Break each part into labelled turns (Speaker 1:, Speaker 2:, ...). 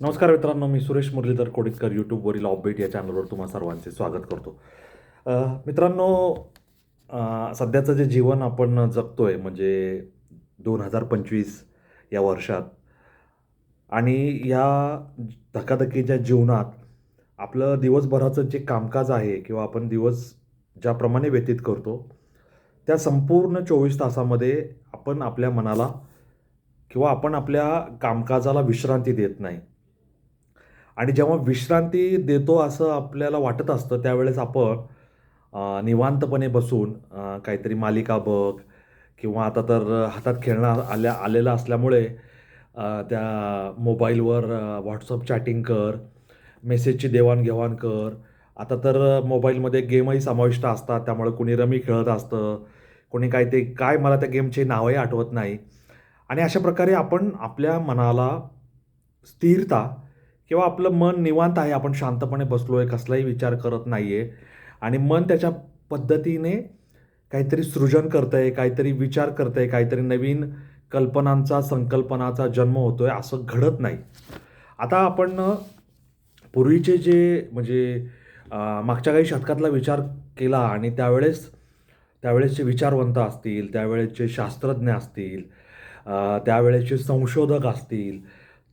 Speaker 1: नमस्कार मित्रांनो मी सुरेश मुरलीधर कोडितकर यूट्यूबवरील ऑफबीट या चॅनलवर तुम्हा सर्वांचे स्वागत करतो. मित्रांनो सध्याचं जे जीवन आपण जगतो आहे म्हणजे दोन हजार पंचवीस या वर्षात आणि या धकाधकीच्या जीवनात आपलं दिवसभराचं जे कामकाज आहे किंवा आपण दिवस ज्याप्रमाणे व्यतीत करतो त्या संपूर्ण चोवीस तासामध्ये आपण आपल्या मनाला किंवा आपण आपल्या कामकाजाला विश्रांती देत नाही. आणि जेव्हा विश्रांती देतो असं आपल्याला वाटत असतं त्यावेळेस आपण निवांतपणे बसून काहीतरी मालिका बघ किंवा आता तर हातात खेळणं आल्या आलेलं असल्यामुळे त्या मोबाईलवर व्हॉट्सअप चॅटिंग कर मेसेजची देवाणघेवाण कर. आता तर मोबाईलमध्ये गेमही समाविष्ट असतात त्यामुळे कोणी रमी खेळत असतं कोणी काय ते काय मला त्या गेमचे नावही आठवत नाही. आणि अशा प्रकारे आपण आपल्या मनाला स्थिरता किंवा आपलं मन निवांत आहे आपण शांतपणे बसलो आहे कसलाही विचार करत नाही आहे आणि मन त्याच्या पद्धतीने काहीतरी सृजन करतं आहे काहीतरी विचार करतं आहे काहीतरी नवीन कल्पनांचा संकल्पनाचा जन्म होतो आहे असं घडत नाही. आता आपण पूर्वीचे जे म्हणजे मागच्या काही शतकातला विचार केला आणि त्यावेळेस त्यावेळेसचे विचारवंत असतील त्यावेळेसचे शास्त्रज्ञ असतील त्यावेळेसचे संशोधक असतील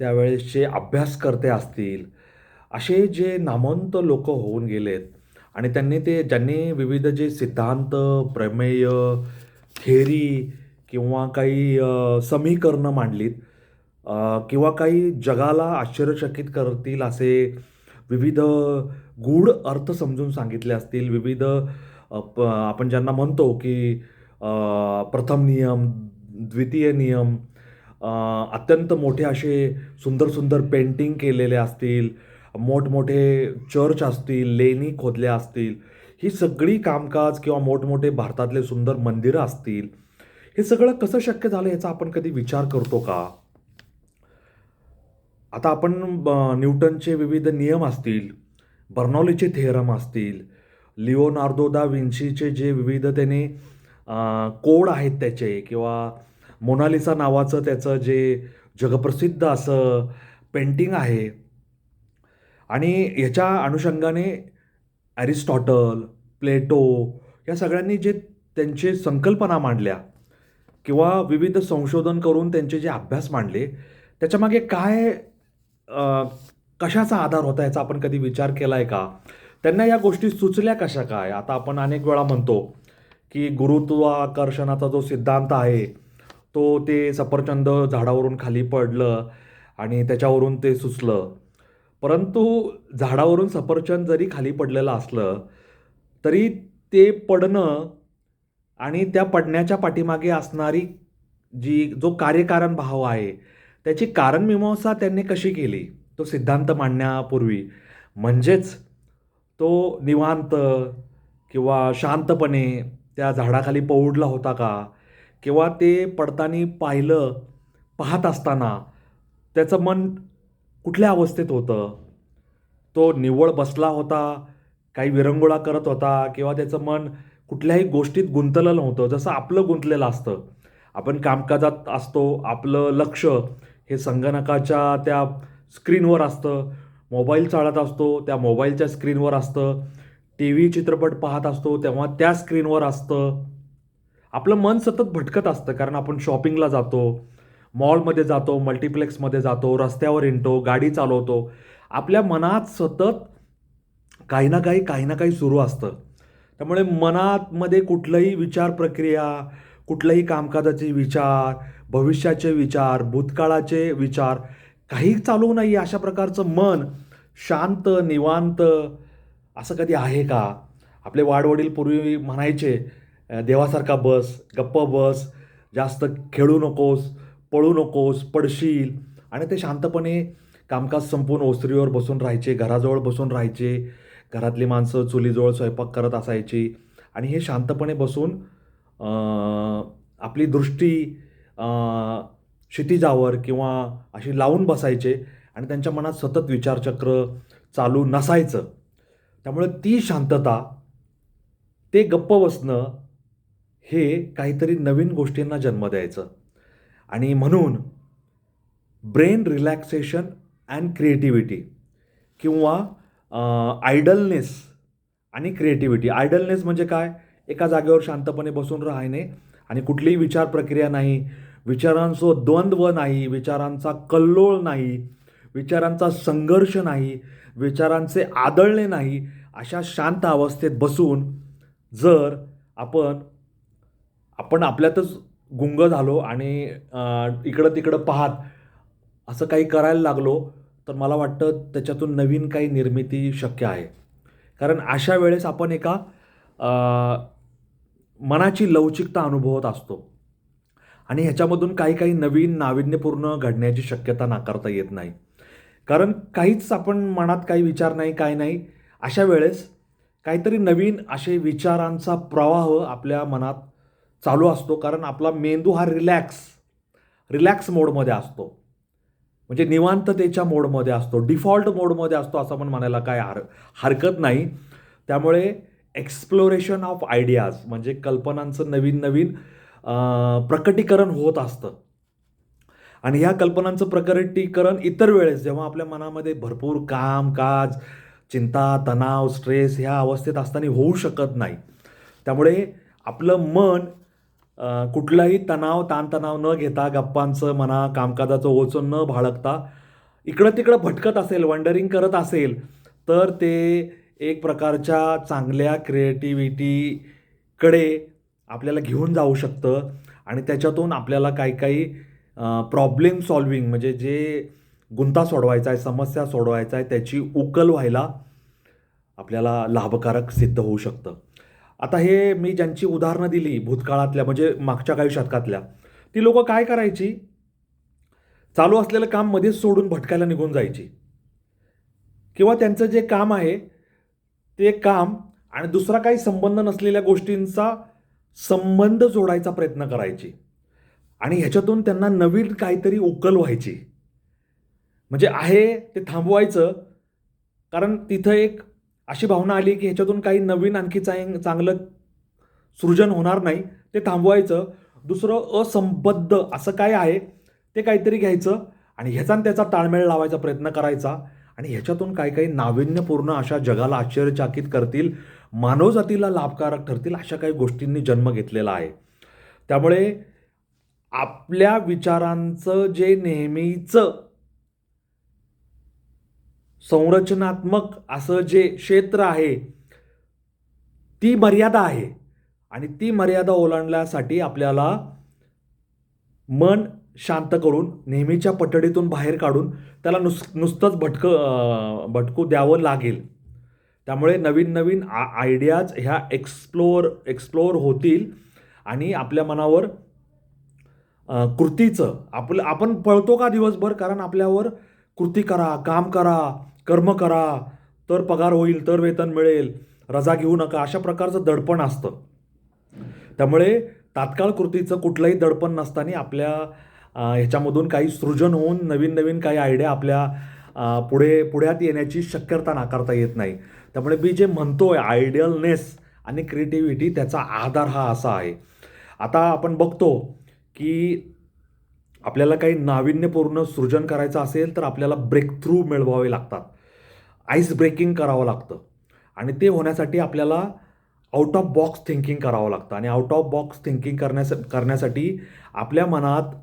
Speaker 1: त्यावेळेसचे अभ्यासकर्ते असतील असे जे नामवंत लोक होऊन गेलेत आणि त्यांनी ते ज्यांनी विविध जे सिद्धांत प्रमेय थेरी किंवा काही समीकरणं मांडलीत किंवा काही जगाला आश्चर्यचकित करतील असे विविध गूढ अर्थ समजून सांगितले असतील विविध प आपण ज्यांना म्हणतो की प्रथम नियम द्वितीय नियम अत्यंत मोठे असे सुंदर सुंदर पेंटिंग केलेले असतील मोठमोठे चर्च असतील लेणी खोदल्या असतील. ही सगळी कामकाज किंवा मोठमोठे भारतातले सुंदर मंदिरं असतील. हे सगळं कसं शक्य झालं याचा आपण कधी विचार करतो का? आता आपण ब- न्यूटनचे विविध नियम असतील बर्नॉलीचे थेरम असतील लिओनार्दो दा विन्सीचे जे विविध त्याने कोड आहेत त्याचे किंवा मोनालिसा नावाचं त्याचं जे जगप्रसिद्ध असं पेंटिंग आहे. आणि ह्याच्या अनुषंगाने ॲरिस्टॉटल प्लेटो या सगळ्यांनी जे त्यांचे संकल्पना मांडल्या किंवा विविध संशोधन करून त्यांचे जे अभ्यास मांडले त्याच्यामागे काय कशाचा आधार होता याचा आपण कधी विचार केला आहे का? त्यांना या गोष्टी सुचल्या कशा काय? आता आपण अनेक वेळा म्हणतो की गुरुत्वाकर्षणाचा जो सिद्धांत आहे तो ते सफरचंद झाडावरून खाली पडलं आणि त्याच्यावरून ते सुचलं. परंतु झाडावरून सफरचंद जरी खाली पडलेलं असलं तरी ते पडणं आणि त्या पडण्याच्या पाठीमागे असणारी जी जो कार्यकारण भाव आहे त्याची कारणमीमांसा त्यांनी कशी केली? तो सिद्धांत मांडण्यापूर्वी. म्हणजेच तो निवांत किंवा शांतपणे त्या झाडाखाली पौडला होता का? किंवा ते पडताना पाहिलं पाहत असताना त्याचं मन कुठल्या अवस्थेत होतं? तो निव्वळ बसला होता काही विरंगुळा करत होता किंवा त्याचं मन कुठल्याही गोष्टीत गुंतलेलं नव्हतं जसं आपलं गुंतलेलं असतं. आपण कामकाजात असतो आपलं लक्ष हे संगणकाच्या त्या स्क्रीनवर असतं. मोबाईल चालत असतो त्या मोबाईलच्या स्क्रीनवर असतं. टी व्ही चित्रपट पाहत असतो तेव्हा त्या स्क्रीनवर असतं. आपलं मन सतत भटकत असतं कारण आपण शॉपिंगला जातो मॉलमध्ये जातो मल्टिप्लेक्समध्ये जातो रस्त्यावर येतो गाडी चालवतो. आपल्या मनात सतत काही ना काही काही ना काही सुरू असतं. त्यामुळे मनातमध्ये कुठलंही विचार प्रक्रिया कुठलंही कामकाजाचे विचार भविष्याचे विचार भूतकाळाचे विचार काही चालू नाही अशा प्रकारचं मन. शांत निवांत असं कधी आहे का? आपले वाडवडील पूर्वी म्हणायचे देवासारखा बस गप्प बस जास्त खेळू नकोस पळू नकोस पडशील. आणि ते शांतपणे कामकाज संपून ओसरीवर बसून राहायचे घराजवळ बसून राहायचे घरातली माणसं चुलीजवळ स्वयंपाक करत असायची. आणि हे शांतपणे बसून आपली दृष्टी क्षितिजावर किंवा अशी लावून बसायचे आणि त्यांच्या मनात सतत विचारचक्र चालू नसायचं. त्यामुळे ती शांतता ते गप्प बसणं हे काहीतरी नवीन गोष्टींना जन्म द्यायचं. आणि म्हणून ब्रेन रिलॅक्सेशन अँड क्रिएटिव्हिटी किंवा आयडलनेस आणि क्रिएटिव्हिटी. आयडलनेस म्हणजे काय? एका जागेवर शांतपणे बसून राहणे आणि कुठलीही विचार प्रक्रिया नाही. विचारांचं द्वंद्व नाही. विचारांचा कल्लोळ नाही. विचारांचा संघर्ष नाही. विचारांचे आदळणे नाही. अशा शांत अवस्थेत बसून जर आपण आपण आपल्यातच गुंग झालो आणि इकडं तिकडं पाहत असं काही करायला लागलो तर मला वाटतं त्याच्यातून नवीन काही निर्मिती शक्य आहे. कारण अशा वेळेस आपण एका मनाची लवचिकता अनुभवत असतो. आणि ह्याच्यामधून काही काही नवीन नाविन्यपूर्ण घडण्याची शक्यता नाकारता येत नाही. कारण काहीच आपण मनात काही विचार नाही काय नाही. अशा वेळेस काहीतरी नवीन असे विचारांचा प्रवाह आपल्या मनात चालू असतो कारण आपला मेंदू हा रिलॅक्स रिलॅक्स मोडमध्ये असतो. म्हणजे निवांततेच्या मोडमध्ये असतो डिफॉल्ट मोडमध्ये असतो असं पण म्हणायला काय हर हरकत नाही. त्यामुळे एक्सप्लोरेशन ऑफ आयडियाज म्हणजे कल्पनांचं नवीन नवीन प्रकटीकरण होत असतं. आणि ह्या कल्पनांचं प्रकटीकरण इतर वेळेस जेव्हा आपल्या मनामध्ये भरपूर काम काज चिंता तणाव स्ट्रेस ह्या अवस्थेत असताना होऊ शकत नाही. त्यामुळे आपलं मन कुठलाही तणाव ताणतणाव न घेता गप्पांचं म्हणा कामकाजाचं ओझं न बाळगता इकडं तिकडं भटकत असेल वंडरिंग करत असेल तर ते एक प्रकारच्या चांगल्या क्रिएटिव्हिटीकडे आपल्याला घेऊन जाऊ शकतं आणि त्याच्यातून आपल्याला काही काही प्रॉब्लेम सॉल्विंग म्हणजे जे गुंता सोडवायचा आहे समस्या सोडवायचा आहे त्याची उकल व्हायला आपल्याला लाभकारक सिद्ध होऊ शकतं. आता हे मी ज्यांची उदाहरणं दिली भूतकाळातल्या म्हणजे मागच्या काही शतकातल्या ती लोकं काय करायची? चालू असलेलं काम मध्येच सोडून भटकायला निघून जायची. किंवा त्यांचं जे काम आहे ते काम आणि दुसरा काही संबंध नसलेल्या गोष्टींचा संबंध जोडायचा प्रयत्न करायची. आणि ह्याच्यातून त्यांना नवीन काहीतरी उकल व्हायची. म्हणजे आहे ते थांबवायचं कारण तिथं एक अशी भावना आली की ह्याच्यातून काही नवीन आणखी चांग चांगलं सृजन होणार नाही. ते थांबवायचं. दुसरं असंबद्ध असं काय आहे? ते काहीतरी घ्यायचं आणि ह्याचा आणि त्याचा ताळमेळ लावायचा प्रयत्न करायचा आणि ह्याच्यातून काही काही नाविन्यपूर्ण अशा जगाला आश्चर्यचकित करतील मानवजातीला लाभकारक ठरतील अशा काही गोष्टींनी जन्म घेतलेला आहे. त्यामुळे आपल्या विचारांचं जे नेहमीचं संरचनात्मक असं जे क्षेत्र आहे ती मर्यादा आहे. आणि ती मर्यादा ओलांडण्यासाठी आपल्याला मन शांत करून नेहमीच्या पटडीतून बाहेर काढून त्याला नुस नुसतंच भटक भटकू द्यावं लागेल. त्यामुळे नवीन नवीन आ आयडियाज ह्या एक्सप्लोअर एक्सप्लोअर होतील. आणि आपल्या मनावर कृतीचं आपलं आपण पळतो का दिवसभर? कारण आपल्यावर कृती करा काम करा. कर्म करा तर पगार होईल तर वेतन मिळेल रजा घेऊ नका अशा प्रकारचं दडपण असतं. त्यामुळे तात्काळ कृतीचं कुठलंही दडपण नसताना आपल्या ह्याच्यामधून काही सृजन होऊन नवीन नवीन काही आयडिया आपल्या पुढे पुढ्यात येण्याची शक्यता नाकारता येत नाही. त्यामुळे मी जे म्हणतो आहे आयडियलनेस आणि क्रिएटिव्हिटी त्याचा आधार हा असा आहे. आता आपण बघतो की आपल्याला काही नाविन्यपूर्ण सृजन करायचं असेल तर आपल्याला ब्रेक थ्रू मिळवावे लागतात. आईस ब्रेकिंग करावं लागतं. आणि ते होण्यासाठी आपल्याला आउट ऑफ बॉक्स थिंकिंग करावं लागतं. आणि आउट ऑफ बॉक्स थिंकिंग करण्यास करण्यासाठी आपल्या मनात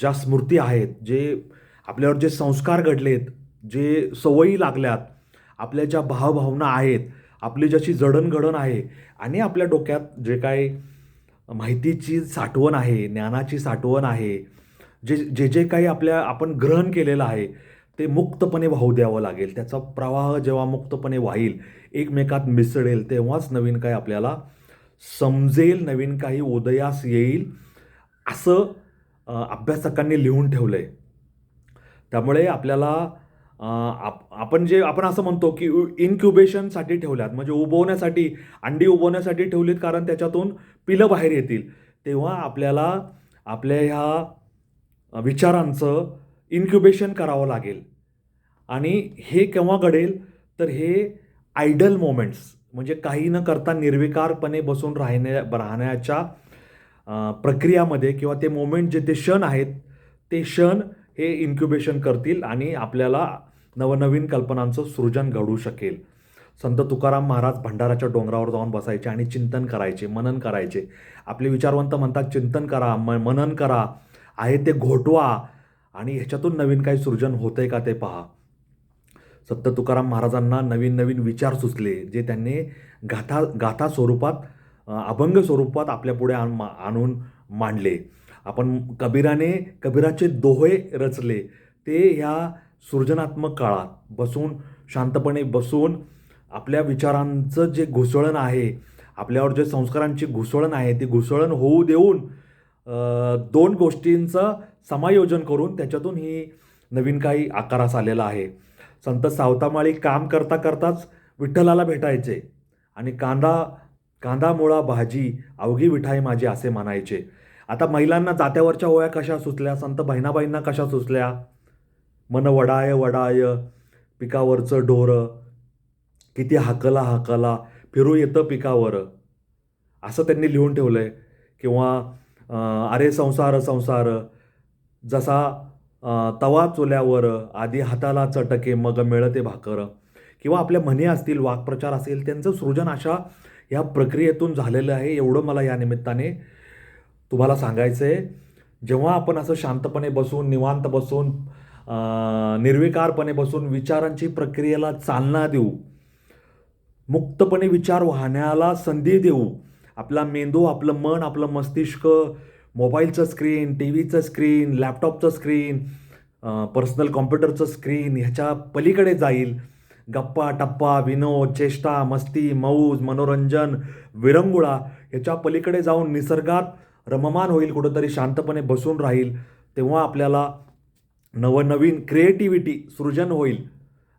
Speaker 1: ज्या स्मृती आहेत जे आपल्यावर जे संस्कार घडलेत जे सवयी लागल्यात आपल्या ज्या भावभावना आहेत आपली ज्याची जडणघडण आहे आणि आपल्या डोक्यात जे काय माहितीची साठवण आहे ज्ञानाची साठवण आहे जे जे जे काही आपल्या आपण ग्रहण केलेलं आहे ते मुक्तपणे वाहू द्यावं लागेल. त्याचा प्रवाह जेव्हा मुक्तपणे वाहील एकमेकात मिसळेल तेव्हाच नवीन काही आपल्याला समजेल नवीन काही उदयास येईल असं अभ्यासकांनी लिहून ठेवलं आहे त्यामुळे आपल्याला आप आपण जे आपण असं म्हणतो की इन्क्युबेशनसाठी ठेवल्यात. म्हणजे उबवण्यासाठी अंडी उबवण्यासाठी ठेवलीत कारण त्याच्यातून पिलं बाहेर येतील. तेव्हा आपल्याला आपल्या ह्या विचारांचं इन्क्युबेशन करावं लागेल. आणि हे केव्हा घडेल? तर हे आयडल मोमेंट्स म्हणजे काही न करता निर्विकारपणे बसून राहण्या राहण्याच्या प्रक्रियामध्ये किंवा ते मोमेंट जे ते क्षण आहेत ते क्षण हे इन्क्युबेशन करतील आणि आपल्याला नवनवीन कल्पनांचं सृजन घडू शकेल. संत तुकाराम महाराज भंडाराच्या डोंगरावर जाऊन बसायचे आणि चिंतन करायचे मनन करायचे. आपले विचारवंत म्हणतात चिंतन करा म मनन करा. आहे ते घोटवा. आणि ह्याच्यातून नवीन काही सृजन होतंय का ते पहा. संत तुकाराम महाराजांना नवीन नवीन विचार सुचले जे त्यांनी गाथा गाथा स्वरूपात अभंग स्वरूपात आपल्यापुढे आण मा- आणून मांडले. आपण कबीराने कबीराचे दोहे रचले. ते ह्या सृजनात्मक काळात बसून शांतपणे बसून आपल्या विचारांचं जे घुसळण आहे आपल्यावर जे संस्कारांची घुसळण आहे ती घुसळण होऊ देऊन दोन गोष्टींचं समायोजन करून त्याच्यातून ही नवीन काही आकारास आलेला आहे. संत सावतामाळी काम करता करताच विठ्ठलाला भेटायचे आणि कांदा कांदा मुळा भाजी अवघी विठाई माझी असे म्हणायचे आता महिलांना जात्यावरच्या ओळ्या कशा सुचल्या? संत बहिणाबाईंना कशा सुचल्या? मन वडाय वडाय पिकावरचं ढोरं किती हाकला हाकला फिरू येतं पिकावर. असं त्यांनी लिहून ठेवलं आहे किंवा अरे संसार संसार. जसा तवा चुल्यावर आधी हाताला चटके मग मिळते भाकर. किंवा आपल्या म्हणी असतील वाक्प्रचार असेल त्यांचं सृजन अशा या प्रक्रियेतून झालेलं आहे एवढं मला या निमित्ताने तुम्हाला सांगायचं आहे जेव्हा आपण असं शांतपणे बसून निवांत बसून निर्विकारपणे बसून विचारांची प्रक्रियेला चालना देऊ मुक्तपणे विचार वाहण्याला संधी देऊ आपला मेंदू आपलं मन आपलं मस्तिष्क मोबाईलचं स्क्रीन टी व्हीचं स्क्रीन लॅपटॉपचं स्क्रीन पर्सनल कॉम्प्युटरचं स्क्रीन ह्याच्या पलीकडे जाईल. गप्पा टप्पा विनोद चेष्टा मस्ती मौज मनोरंजन विरंगुळा ह्याच्या पलीकडे जाऊन निसर्गात रममान होईल कुठंतरी शांतपणे बसून राहील. तेव्हा आपल्याला नवनवीन क्रिएटिव्हिटी सृजन होईल.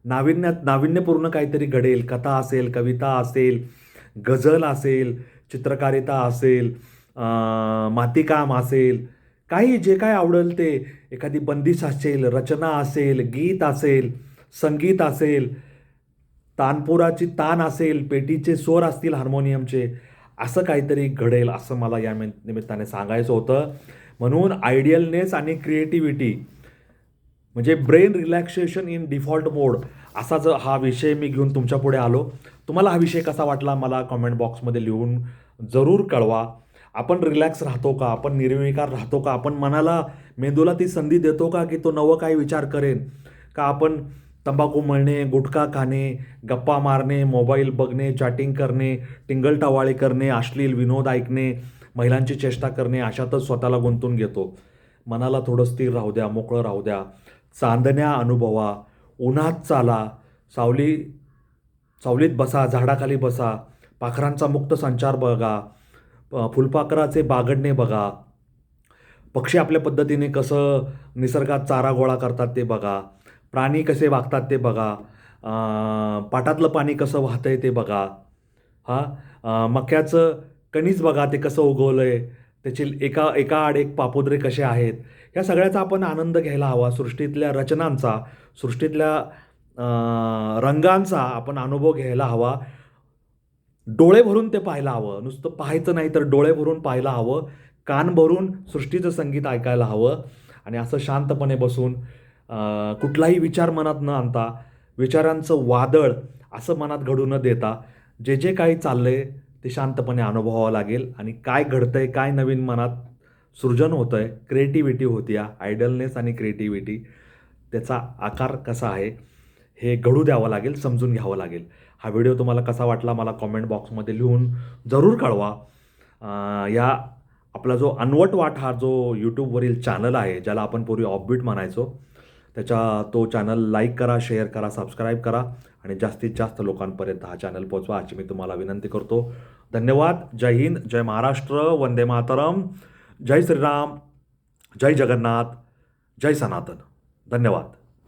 Speaker 1: नाविन्यात नाविन्यपूर्ण काहीतरी घडेल. कथा असेल कविता असेल गझल असेल चित्रकारिता असेल मातीकाम असेल काही जे काय आवडेल ते. एखादी बंदिश असेल रचना असेल गीत असेल संगीत असेल तानपुराची तान असेल पेटीचे स्वर असतील हार्मोनियमचे असं काहीतरी घडेल असं मला या निमित्ताने सांगायचं होतं. म्हणून आयडियलनेस आणि क्रिएटिव्हिटी म्हणजे brain relaxation in default mode असा जर हा विषय मी घेऊन तुमच्यापुढे आलो तुम्हाला हा विषय कसा वाटला मला कॉमेंट बॉक्समध्ये लिहून जरूर कळवा. आपण रिलॅक्स राहतो का? आपण निर्विकार राहतो का? आपण मनाला मेंदूला ती संधी देतो का की तो नवं काही विचार करेन? का आपण तंबाखू मळणे गुटखा खाणे गप्पा मारणे मोबाईल बघणे चॅटिंग करणे टिंगलटावाळी करणे अश्लील विनोद ऐकणे महिलांची चेष्टा करणे अशातच स्वतःला गुंतून घेतो. मनाला थोडं स्थिर राहू द्या मोकळं राहू द्या. चांदण्या अनुभवा उन्हात चाला सावली सावलीत बसा झाडाखाली बसा पाखरांचा मुक्त संचार बघा फुलपाखराचे बागडणे बघा. पक्षी आपल्या पद्धतीने कसं निसर्गात चारा गोळा करतात ते बघा. प्राणी कसे वागतात ते बघा. पाटातलं पाणी कसं वाहतं आहे ते बघा. हां? मक्याचं कणीस बघा ते कसं उगवलं आहे त्याची एका एका आड एक पापोद्रे कसे आहेत. ह्या सगळ्याचा आपण आनंद घ्यायला हवा. सृष्टीतल्या रचनांचा सृष्टीतल्या रंगांचा आपण अनुभव घ्यायला हवा. डोळे भरून ते पाहायला हवं. नुसतं पाहायचं नाही तर डोळे भरून पाहायला हवं. कान भरून सृष्टीचं संगीत ऐकायला हवं. आणि असं शांतपणे बसून कुठलाही विचार मनात न आणता विचारांचं वादळ असं मनात घडू न देता जे जे काही चाललं आहे ते शांतपणे अनुभवावं लागेल. आणि काय घडतं आहे काय नवीन मनात सृजन होतं आहे क्रिएटिव्हिटी होती या आयडलनेस आणि क्रिएटिव्हिटी त्याचा आकार कसा आहे हे घडू द्यावं लागेल समजून घ्यावं लागेल. हा व्हिडिओ तुम्हाला कसा वाटला मला कॉमेंट बॉक्समध्ये लिहून जरूर कळवा. या आपला जो अनवट वाट हा जो यूट्यूबवरील चॅनल आहे ज्याला आपण पूर्वी ऑफबीट म्हणायचो त्याच्या तो चॅनल लाईक करा शेअर करा सबस्क्राईब करा आणि जास्तीत जास्त लोकांपर्यंत हा चॅनल पोचवा अशी मी तुम्हाला विनंती करतो. धन्यवाद. जय हिंद. जय महाराष्ट्र. वंदे मातरम. जय श्रीराम जय जगन्नाथ जय सनातन. धन्यवाद.